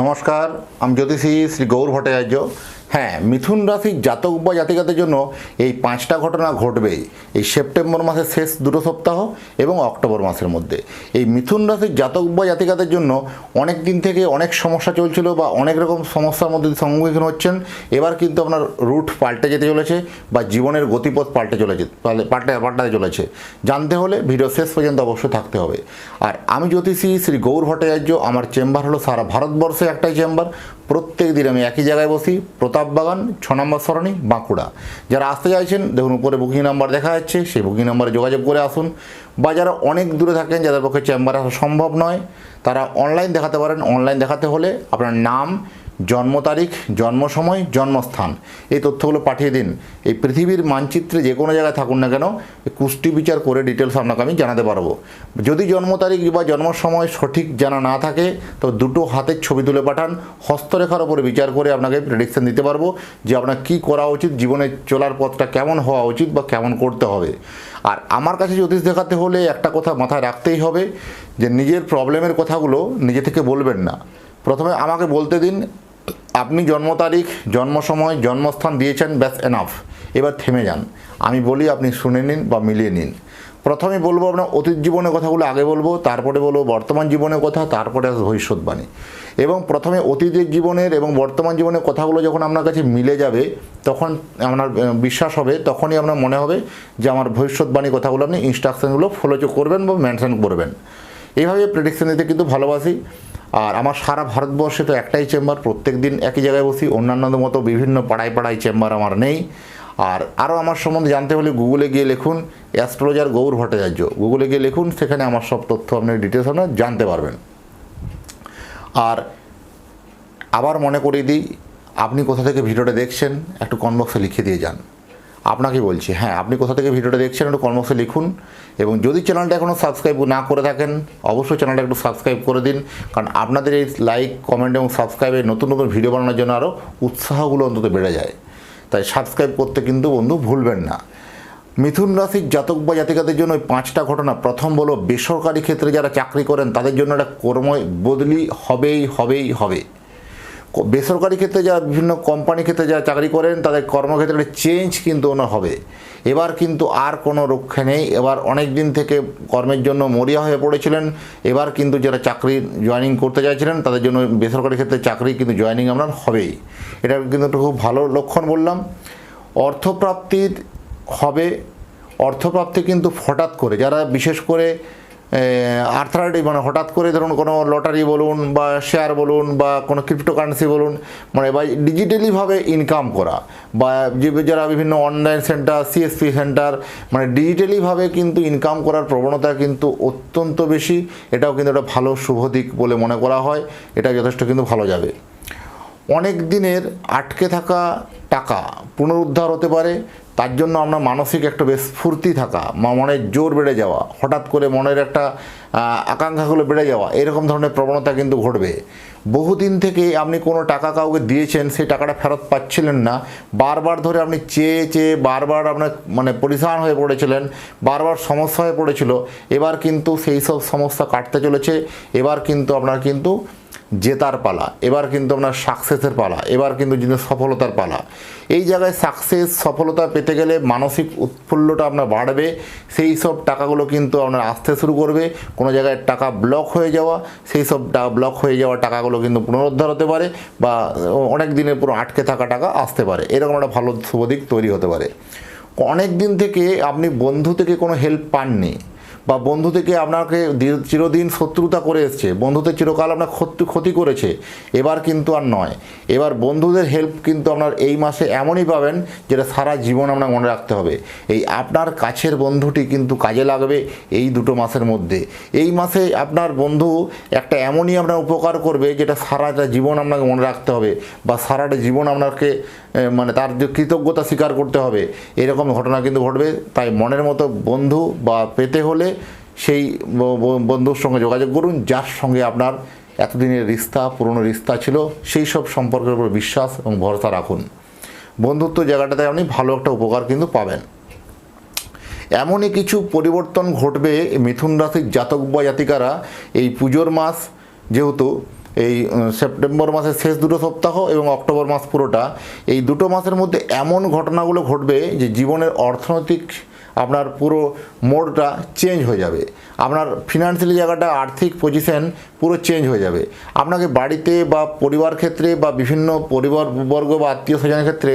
নমস্কার আমি জ্যোতিষী শ্রী গৌর ভট্টাচার্য। হ্যাঁ মিথুন রাশির জাতক বা জাতিকাদের জন্য এই পাঁচটা ঘটনা ঘটবেই এই সেপ্টেম্বর মাসের শেষ দুটো সপ্তাহ এবং অক্টোবর মাসের মধ্যে। এই মিথুন রাশির জাতক বা জাতিকাদের জন্য অনেক দিন থেকে অনেক সমস্যা চলছিল বা অনেক রকম সমস্যার মধ্যে সম্মুখীন হচ্ছেন। এবার কিন্তু আপনার রুট পাল্টে যেতে চলেছে বা জীবনের গতিপথ পাল্টে চলেছে, পাল্টে পাল্টে, পাল্টাতে চলেছে। জানতে হলে ভিডিও শেষ পর্যন্ত অবশ্যই থাকতে হবে। আর আমি জ্যোতিষী শ্রী গৌর ভট্টাচার্য, আমার চেম্বার হলো সারা ভারতবর্ষে একটাই চেম্বার। প্রত্যেক দিন আমি একই জায়গায় বসি, প্রতাপ বাগান ছ নম্বর সরণি, বাঁকুড়া। যারা আসতে চাইছেন, দেখুন, উপরে বুকিং নাম্বার দেখা যাচ্ছে, সেই বুকিং নাম্বারে যোগাযোগ করে আসুন। বা যারা অনেক দূরে থাকেন, যাদের পক্ষে চেম্বারে আসা সম্ভব নয়, তারা অনলাইন দেখাতে পারেন। অনলাইন দেখাতে হলে আপনার নাম জন্ম তারিখ, জন্ম সময়, জন্মস্থান। এই তথ্যগুলো পাঠিয়ে দিন। এই পৃথিবীর মানচিত্রে যে কোনো জায়গায় থাকুন না কেন কুষ্টি বিচার করে ডিটেলস আপনাকে আমি জানাতে পারব। যদি জন্ম তারিখ বা জন্ম সময় সঠিক জানা না থাকে, তো দুটো হাতের ছবি তুলে পাঠান। হস্তরেখার ওপরে বিচার করে আপনাকে প্রেডিকশন দিতে পারব যে আপনার কী করা উচিত, জীবনে চলার পথটা কেমন হওয়া উচিত বা কেমন করতে হবে। আর আমার কাছে জ্যোতিষ দেখাতে হলে একটা কথা মাথায় রাখতেই হবে যে নিজের প্রবলেমের কথাগুলো নিজে থেকে বলবেন না। প্রথমে আমাকে বলতে দিন আপনি জন্ম তারিখ, জন্ম সময়, জন্মস্থান দিয়েছেন, ব্যাস এনাফ এবার থেমে যান। আমি বলি আপনি শুনে নিন বা মিলিয়ে নিন। প্রথমে বলব আপনার অতীত জীবনের কথাগুলো আগে বলব, তারপরে বলব বর্তমান জীবনের কথা, তারপরে ভবিষ্যৎবাণী। এবং প্রথমে অতীতের জীবনের এবং বর্তমান জীবনের কথাগুলো যখন আপনার কাছে মিলে যাবে, তখন আপনার বিশ্বাস হবে, তখনই আপনার মনে হবে যে আমার ভবিষ্যৎবাণী কথাগুলো আপনি ইনস্ট্রাকশনগুলো ফলো করবেন বা মেনশন করবেন। এইভাবে প্রেডিকশন দিতে কিন্তু ভালোবাসি। আর আমার সারা ভারতবর্ষে তো একটাই চেম্বার প্রত্যেক দিন একই জায়গায় বসি, অন্যান্যদের মতো বিভিন্ন পাড়ায় পাড়ায় চেম্বার আমার নেই। আর আরও আমার সম্বন্ধে জানতে হলে গুগলে গিয়ে লিখুন, অ্যাস্ট্রোলজার গৌর ভট্টাচার্য। গুগলে গিয়ে লিখুন, সেখানে আমার সব তথ্য আপনি ডিটেলস আপনার জানতে পারবেন। আর আবার মনে করিয়ে দিই, আপনি কোথা থেকে ভিডিওটা দেখছেন, একটু কনবক্সে লিখে দিয়ে যান। আপনাকে বলছি হ্যাঁ আপনি কোথা থেকে ভিডিওটা দেখছেন, একটু কনবক্সে লিখুন। এবং যদি চ্যানেলটা এখনও সাবস্ক্রাইব না করে থাকেন, অবশ্যই চ্যানেলটা একটু সাবস্ক্রাইব করে দিন। কারণ আপনাদের এই লাইক কমেন্ট এবং সাবস্ক্রাইবে নতুন নতুন ভিডিও বানানোর জন্য আরও উৎসাহগুলো অন্তত বেড়ে যায়। তাই সাবস্ক্রাইব করতে কিন্তু বন্ধু ভুলবেন না। মিথুন রাশির জাতক বা জাতিকাদের জন্য ওই পাঁচটা ঘটনা। প্রথম বলো, বেসরকারি ক্ষেত্রে যারা চাকরি করেন, তাদের জন্য একটা কর্ম বদলি হবেই হবেই হবে বেসরকারি ক্ষেত্রে যারা বিভিন্ন কোম্পানি ক্ষেত্রে যারা চাকরি করেন, তাদের কর্মক্ষেত্রে চেঞ্জ কিন্তু ওনার হবে। এবার কিন্তু আর কোনো রক্ষা নেই। এবার অনেক দিন থেকে কর্মের জন্য মরিয়া হয়ে পড়েছিলেন। এবার কিন্তু যারা চাকরি জয়েনিং করতে চাইছিলেন, তাদের জন্য বেসরকারি ক্ষেত্রে চাকরি কিন্তু জয়েনিং আপনার হবেই। এটা কিন্তু একটা খুব ভালো লক্ষণ বললাম। অর্থপ্রাপ্তির হবে, অর্থপ্রাপ্তি কিন্তু হঠাৎ করে, যারা বিশেষ করে আর্থারাইটিস মানে হঠাৎ করে ধরুন কোনো লটারি বলুন বা শেয়ার বলুন বা কোনো ক্রিপ্টোকারেন্সি বলুন মানে বা ডিজিটালিভাবে ইনকাম করা বা যারা বিভিন্ন অনলাইন সেন্টার সিএসপি সেন্টার মানে ডিজিটালিভাবে কিন্তু ইনকাম করার প্রবণতা কিন্তু অত্যন্ত বেশি। এটাও কিন্তু একটা ভালো শুভ দিক বলে মনে করা হয়। এটা যথেষ্ট কিন্তু ভালো যাবে। অনেক দিনের আটকে থাকা টাকা পুনরুদ্ধার হতে পারে, তার জন্য আমরা মানসিক একটা বেশ স্ফূর্তি থাকা মনের জোর বেড়ে যাওয়া, হঠাৎ করে মনের একটা আকাঙ্ক্ষাগুলো বেড়ে যাওয়া, এরকম ধরনের প্রবণতা কিন্তু ঘটবে। বহুদিন থেকে আপনি কোনো টাকা কাউকে দিয়েছেন, সেই টাকাটা ফেরত পাচ্ছিলেন না। বারবার ধরে আপনি চেয়ে চেয়ে, বারবার আপনার মানে পরিশান হয়ে পড়েছিলেন, বারবার সমস্যা হয়ে পড়েছিল। এবার কিন্তু সেই সব সমস্যা কাটতে চলেছে। এবার কিন্তু আপনার কিন্তু জেতার পালা, এবার কিন্তু আপনার সাকসেসের পালা, এবার কিন্তু কিন্তু সফলতার পালা। এই জায়গায় সাকসেস সফলতা পেতে গেলে মানসিক উৎফুল্লটা আপনার বাড়বে, সেই সব টাকাগুলো কিন্তু আপনার আসতে শুরু করবে। কোনো জায়গায় টাকা ব্লক হয়ে যাওয়া, সেই সব টাকা ব্লক হয়ে যাওয়া টাকাগুলো কিন্তু পুনরুদ্ধার হতে পারে বা অনেক দিনের পুরো আটকে থাকা টাকা আসতে পারে। এরকম একটা ভালো শুভ দিক তৈরি হতে পারে। অনেক দিন থেকে আপনি বন্ধু থেকে কোনো হেল্প পাননি। বা বন্ধু থেকে আপনাকে চিরদিন শত্রুতা করে এসছে, বন্ধুদের চিরকাল আপনার ক্ষতি ক্ষতি করেছে, এবার কিন্তু আর নয়। এবার বন্ধুদের হেল্প কিন্তু আপনার এই মাসে এমনই পাবেন যেটা সারা জীবন আপনার মনে রাখতে হবে। এই আপনার কাছের বন্ধুটি কিন্তু কাজে লাগবে এই দুটো মাসের মধ্যে। এই মাসে আপনার বন্ধু একটা এমনই আপনার উপকার করবে যেটা সারাটা জীবন আপনাকে মনে রাখতে হবে বা সারাটা জীবন আপনাকে মানে তার যে কৃতজ্ঞতা স্বীকার করতে হবে। এরকম ঘটনা কিন্তু ঘটবে। তাই মনের মতো বন্ধু বা পেতে হলে সেই বন্ধুর সঙ্গে যোগাযোগ করুন, যার সঙ্গে আপনার এতদিনের রিস্তা, পুরনো রিস্তা ছিল, সেই সব সম্পর্কের উপর বিশ্বাস এবং ভরসা রাখুন। বন্ধুত্ব জায়গাটাতে আপনি ভালো একটা উপকার কিন্তু পাবেন। এমনই কিছু পরিবর্তন ঘটবে মিথুন রাশির জাতক বা জাতিকারা, এই পুজোর মাস যেহেতু, এই সেপ্টেম্বর মাসের শেষ দুটো সপ্তাহ এবং অক্টোবর মাস পুরোটা, এই দুটো মাসের মধ্যে এমন ঘটনাগুলো ঘটবে যে জীবনের অর্থনৈতিক আপনার পুরো মোডটা চেঞ্জ হয়ে যাবে। আপনার ফিনান্সিয়ালি জায়গাটা, আর্থিক পজিশন পুরো চেঞ্জ হয়ে যাবে। আপনাকে বাড়িতে বা পরিবার ক্ষেত্রে বা বিভিন্ন পরিবার, বর্গ বা আত্মীয় স্বজনের ক্ষেত্রে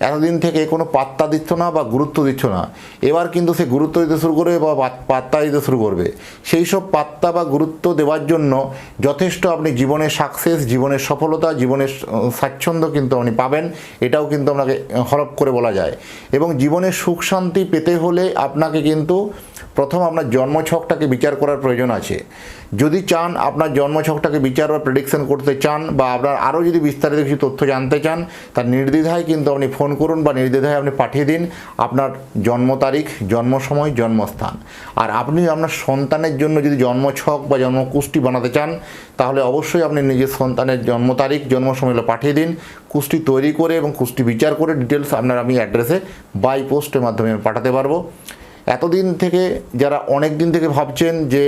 এতদিন থেকে কোনো পাত্তা দিচ্ছ না বা গুরুত্ব দিচ্ছ না। এবার কিন্তু সে গুরুত্ব দিতে শুরু করবে বা পাত্তা দিতে শুরু করবে। সেই সব পাত্তা বা গুরুত্ব দেওয়ার জন্য যথেষ্ট আপনি জীবনের সাকসেস জীবনের সফলতা জীবনের স্বাচ্ছন্দ্য কিন্তু আপনি পাবেন। এটাও কিন্তু আপনাকে হরপ করে বলা যায়। এবং জীবনের সুখ শান্তি পেতে হলে আপনাকে কিন্তু প্রথম আপনার জন্মছকটাকে বিচার করার প্রয়োজন আছে। যদি চান আপনার জন্মছকটাকে বিচার বা প্রেডিকশন করতে চান বা আপনার আরও যদি বিস্তারিত কিছু তথ্য জানতে চান, তার নির্দ্বিধায় কিন্তু আপনি ফোন করুন বা নির্দ্বিধায় আপনি পাঠিয়ে দিন আপনার জন্ম তারিখ জন্ম সময় জন্মস্থান। আর আপনি আপনার সন্তানের জন্য যদি জন্মছক বা জন্মকুষ্টি বানাতে চান, তাহলে অবশ্যই আপনি নিজের সন্তানের জন্ম তারিখ জন্ম সময়গুলো পাঠিয়ে দিন। কুষ্টি তৈরি করে এবং কুষ্টি বিচার করে ডিটেলস আপনার আমি অ্যাড্রেসে বাই পোস্টের মাধ্যমে পাঠাতে পারব। এতদিন থেকে যারা অনেক দিন থেকে ভাবছেন যে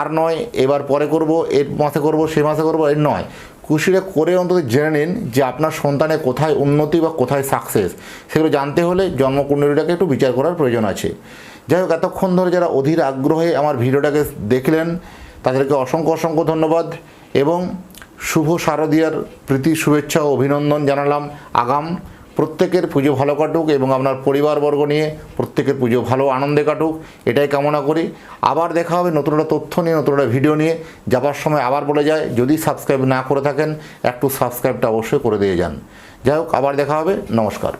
আর নয়, এবার পরে করব, এর মাসে করব, সে মাসে করব, এর নয়। কুশিটা করে অন্তত জেনে নিন যে আপনার সন্তানের কোথায় উন্নতি বা কোথায় সাকসেস সেগুলো জানতে হলে জন্মকুণ্ডলীটাকে একটু বিচার করার প্রয়োজন আছে। যাই হোক, এতক্ষণ ধরে যারা অধীর আগ্রহে আমার ভিডিওটাকে দেখলেন, তাদেরকে অসংখ্য অসংখ্য ধন্যবাদ এবং শুভ শারদীয়ার প্রীতি, শুভেচ্ছা ও অভিনন্দন জানালাম। আগাম প্রত্যেকের পুজো ভালো কাটুক এবং আপনার পরিবারবর্গ নিয়ে প্রত্যেকের পুজো ভালো আনন্দে কাটুক, এটাই কামনা করি। আবার দেখা হবে নতুন একটা তথ্য নিয়ে, নতুন একটা ভিডিও নিয়ে। যাবার সময় আবার বলে যায়, যদি সাবস্ক্রাইব না করে থাকেন, একটু সাবস্ক্রাইবটা অবশ্যই করে দিয়ে যান। যাই হোক, আবার দেখা হবে। নমস্কার।